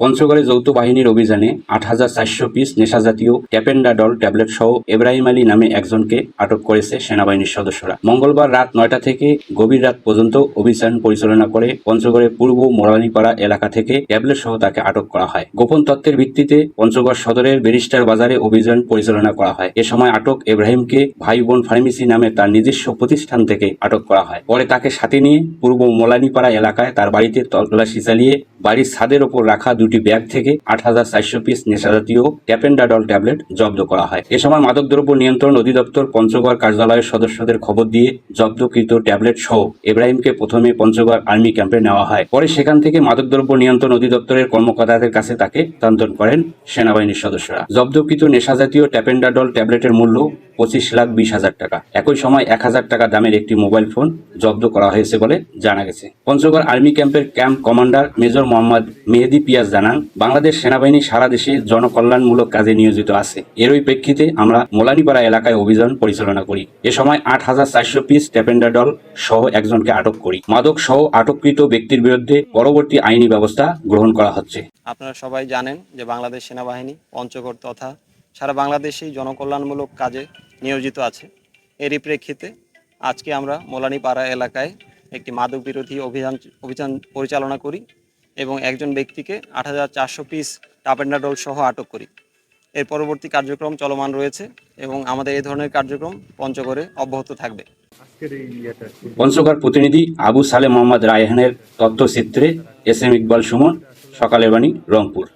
পঞ্চগড়ে যৌথ বাহিনীর অভিযানে আট হাজার চারশো পিস নেশাজাতীয় ট্যাপেন্ডাডল ট্যাবলেট সহ এব্রাহিম আলী নামে একজনকে আটক করেছে সেনাবাহিনীর সদস্যরা। মঙ্গলবার রাত নয়টা থেকে গভীর রাত পর্যন্ত অভিযান পরিচালনা করে পঞ্চগড়ের পূর্ব মোরালীপাড়া এলাকা থেকে ট্যাবলেট সহ তাকে আটক করা হয়। গোপন তথ্যের ভিত্তিতে পঞ্চগড় সদরের ব্যারিস্টার বাজারে অভিযান পরিচালনা করা হয়। এ সময় আটক এব্রাহিমকে ভাই বোন ফার্মেসি নামে তার নিজস্ব প্রতিষ্ঠান থেকে আটক করা হয়। পরে তাকে সাথে নিয়ে পূর্ব মোলানিপাড়া এলাকায় তার বাড়িতে তল্লাশি চালিয়ে বাড়ির ছাদের ওপর রাখা দুটি ব্যাগ থেকে আট হাজার চারশো পিস নেশাজাতীয় ট্যাপেন্ডাডল ট্যাবলেট জব্দ করা হয়। এ সময় মাদকদ্রব্য নিয়ন্ত্রণ অধিদপ্তর পঞ্চগড় কার্যালয়ের সদস্যদের খবর দিয়ে জব্দকৃত ট্যাবলেট সহ ইব্রাহিমকে প্রথমে পঞ্চগড় আর্মি ক্যাম্পে নেওয়া হয়। পরে সেখান থেকে মাদকদ্রব্য নিয়ন্ত্রণ অধিদপ্তরের কর্মকর্তাদের কাছে তাকে হস্তান্তর করেন সেনাবাহিনীর সদস্যরা। জব্দকৃত নেশাজাতীয় ট্যাপেন্ডাডল ট্যাবলেটের মূল্য পঁচিশ লাখ বিশ হাজার টাকা। একই সময় এক হাজার টাকা দামের একটি মোবাইল ফোন জব্দ করা হয়েছে বলে জানা গেছে। পঞ্চগড় আর্মি ক্যাম্পের camp commander major Mohammad Mehedi Piyaz জানান, বাংলাদেশ সেনাবাহিনী সারা দেশে জনকল্যাণমূলক কাজে নিয়োজিত আছে। এরই প্রেক্ষিতে আমরা মোলানিপাড়া এলাকায় অভিযান পরিচালনা করি। এ সময় আট হাজার চারশো পিস ট্যাপেন্ডাডল সহ একজনকে আটক করি। মাদক সহ আটককৃত ব্যক্তির বিরুদ্ধে পরবর্তী আইনি ব্যবস্থা গ্রহণ করা হচ্ছে। আপনারা সবাই জানেন যে বাংলাদেশ সেনাবাহিনী, পঞ্চগড় তথা সারা বাংলাদেশেই জনকল্যাণমূলক কাজে নিয়োজিত আছে। এরই প্রেক্ষিতে আজকে আমরা মোলানিপাড়া এলাকায় একটি মাদক বিরোধী অভিযান অভিযান পরিচালনা করি এবং একজন ব্যক্তিকে আট হাজার চারশো পিস টাপেন্ডাডোল সহ আটক করি। এর পরবর্তী কার্যক্রম চলমান রয়েছে এবং আমাদের এই ধরনের কার্যক্রম পঞ্চগড়ে অব্যাহত থাকবে। পঞ্চগড় প্রতিনিধি আবু সালে মোহাম্মদ রায়হানের তথ্যচিত্রে এস এম ইকবাল সুমন সকালের বাণী রংপুর।